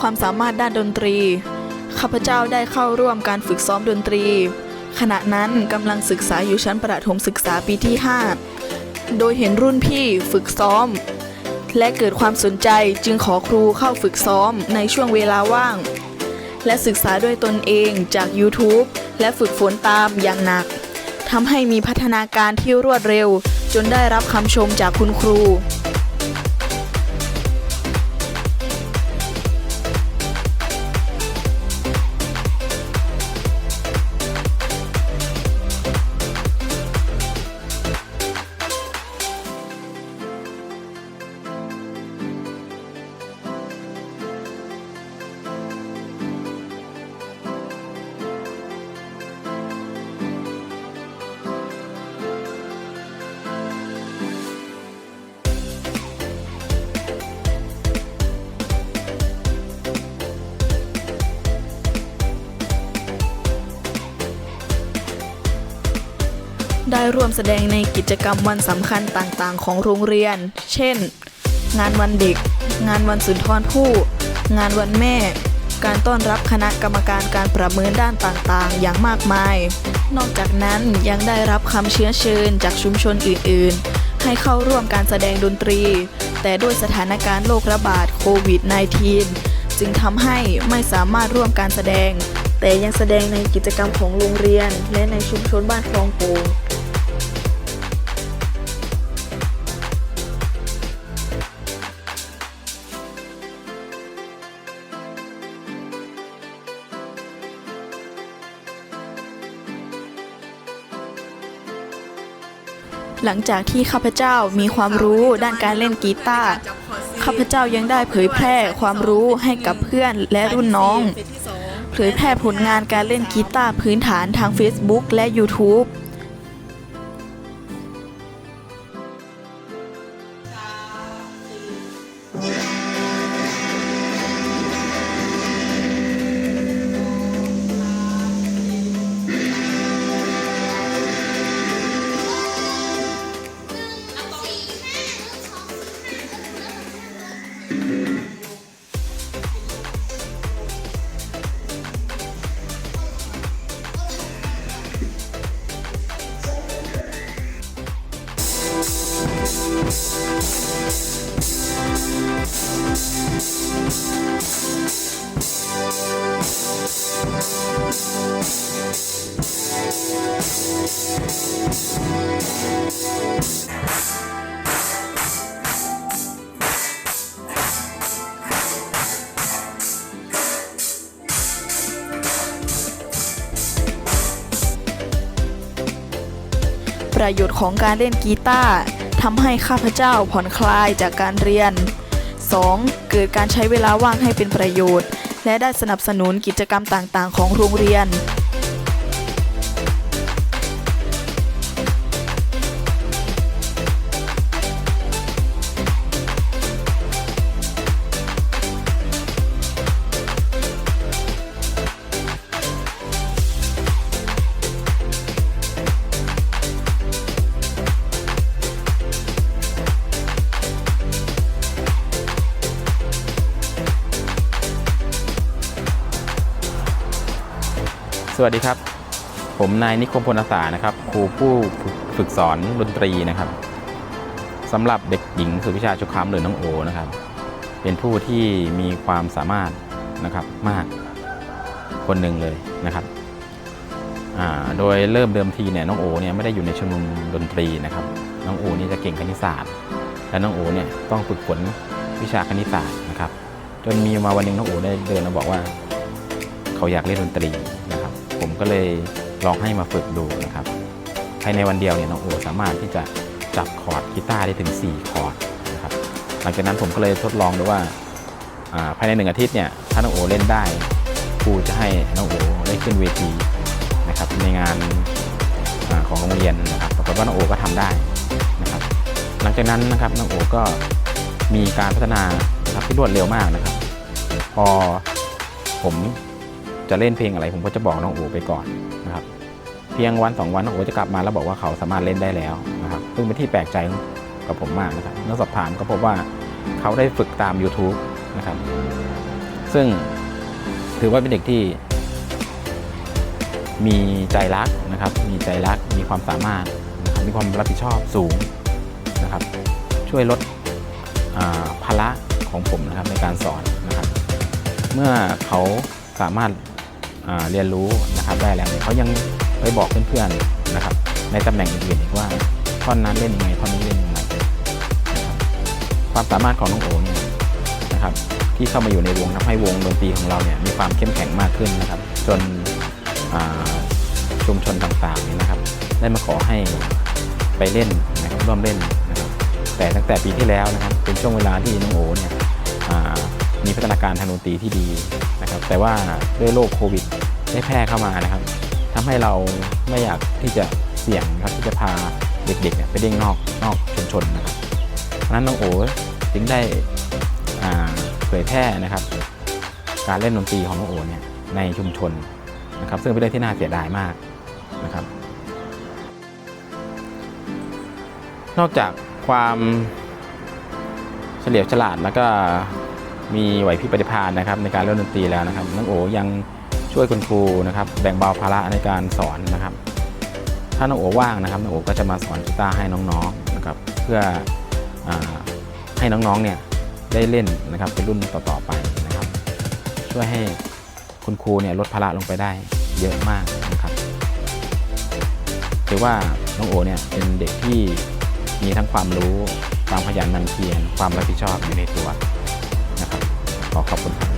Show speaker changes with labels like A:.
A: ความสามารถด้านดนตรี ข้าพเจ้าได้เข้าร่วมการฝึกซ้อมดนตรี ขณะนั้นกำลังศึกษาอยู่ชั้นประถมศึกษาปีที่ 5 โดยเห็นรุ่นพี่ฝึกซ้อม และเกิดความสนใจจึงขอครูเข้าฝึกซ้อมในช่วงเวลาว่าง และศึกษาด้วยตนเองจาก YouTube และฝึกฝนตามอย่างหนักทำให้มีพัฒนาการที่รวดเร็ว จนได้รับคำชมจากคุณครู ร่วมแสดงในกิจกรรมวันสำคัญต่างๆ ของโรงเรียน เช่น งานวันเด็ก งานวันสุนทรภู่ งานวันแม่ การต้อนรับคณะกรรมการการประเมินด้านต่างๆ อย่างมากมาย นอกจากนั้นยังได้รับคำเชื้อเชิญจากชุมชนอื่น ๆ ให้เข้าร่วมการแสดงดนตรี แต่ด้วยสถานการณ์โรคระบาดโควิด -19 จึงทำให้ไม่สามารถร่วมการแสดงแต่ยังแสดงในกิจกรรมของโรงเรียน และในชุมชนบ้านคลองโป่ง หลังจากที่ข้าพเจ้ามีความรู้ด้านการเล่นกีตาร์ข้าพเจ้ายังได้เผยแพร่ความรู้ให้กับเพื่อนและรุ่นน้อง เผยแพร่ผลงานการเล่นกีตาร์พื้นฐานทาง Facebook และ YouTube ประโยชน์ของการเล่นกีตาร์ทำให้ข้าพเจ้าผ่อนคลายจากการเรียน 2. เกิดการใช้เวลาว่างให้เป็นประโยชน์ และได้สนับสนุนกิจกรรมต่างๆ ของโรงเรียน
B: สวัสดีครับ ผมนายนิคมพลอาสานะครับ ครูผู้ฝึกสอนดนตรีนะครับสำหรับเด็กหญิงสุวิชาชุคามหรือน้องโอนะครับ เป็นผู้ที่มีความสามารถนะครับมากคนหนึ่งเลยนะครับโดยเริ่มเดิมทีเนี่ยน้องโอเนี่ยไม่ได้อยู่ในชมรมดนตรีนะครับ น้องโอนี่จะเก่งคณิตศาสตร์ และน้องโอเนี่ยต้องฝึกฝนวิชาคณิตศาสตร์นะครับ จนมีมาวันหนึงน้องโอได้เดินมาบอกว่า เขาอยากเล่นดนตรีนะ ผมก็เลยลองให้มาฝึกดูนะครับภายในวันเดียวเนี่ยน้องโอสามารถที่จะจับคอร์ดกีตาร์ได้ถึง 4 คอร์ดนะครับหลังจากนั้นผมก็เลยทดลองดูว่าภายในหนึ่งอาทิตย์เนี่ยถ้าน้องโอเล่นได้ครูจะให้น้องโอได้ขึ้นเวทีนะครับในงานอของโรงเรียนนะครับปรากฏว่าน้องโอก็ทำได้นะครับ หลังจากนั้นนะครับน้องโอก็มีการพัฒนานะครับที่รวดเร็วมากนะครับ พอผม จะเล่นเพลงอะไร ผมก็จะบอกน้องโอไปก่อนนะครับ เพียงวันสองวันน้องโอจะกลับมาแล้วบอกว่าเขาสามารถเล่นได้แล้วนะครับซึ่งเป็นที่แปลกใจกับผมมากนะครับเมื่อสอบถามก็พบว่าเขาได้ฝึกตาม YouTube นะครับ ซึ่งถือว่าเป็นเด็กที่ มีใจรักนะครับ มีใจรัก มีความสามารถนะครับมีความรับผิดชอบสูงนะครับ ช่วยลดภาระของผมนะครับในการสอนนะครับ เมื่อเขาสามารถ เรียนรู้นะครับได้แล้วเนี่ยเขายังไปบอกเพื่อนๆนะครับ ในตำแหน่งอื่นๆอีกว่าท่อนนั้นเล่นยังไงท่อนนี้เล่นยังไงนะครับความสามารถของน้องโอเนี่ยนะครับ ที่เข้ามาอยู่ในวงทำให้วงดนตรีของเราเนี่ยมีความเข้มแข็งมากขึ้นนะครับ จนชุมชนต่างๆเนี่ยนะครับ ได้มาขอให้ไปเล่นนะครับร่วมเล่นนะครับ แต่ตั้งแต่ปีที่แล้วนะครับเป็นช่วงเวลาที่น้องโอเนี่ย มีพัฒนาการทางดนตรีที่ดีนะครับ แต่ว่าด้วยโรคโควิดได้แพร่เข้ามานะครับทำให้เราไม่อยากที่จะเสี่ยงนะครับที่จะพาเด็กๆเนี่ยไปเล่นนอกนอกชุมชนนะครับเพราะนั้นน้องโอ๋จึงได้เผยแพร่นะครับ การเล่นดนตรีของน้องโอเนี่ยในชุมชนนะครับ ซึ่งเป็นเรื่องที่น่าเสียดายมากนะครับ นอกจากความเฉลียวฉลาดแล้วก็ มีไหวพริบปฏิภาณนะครับในการเล่นดนตรีแล้วนะครับน้องโอยังช่วยคุณครูนะครับแบ่งเบาภาระในการสอนนะครับ ถ้าน้องโอว่างนะครับน้องโอก็จะมาสอนกีตาร์ให้น้องๆนะครับเพื่ออให้น้องๆเนี่ยได้เล่นนะครับเป็นรุ่นต่อๆไปนะครับ ช่วยให้คุณครูเนี่ยลดภาระลงไปได้เยอะมากนะครับถือว่าน้องโอเนี่ยเป็นเด็กที่มีทั้งความรู้ความขยันหมั่นเพียรความรับผิดชอบอยู่ในตัว ขอขอบคุณครับ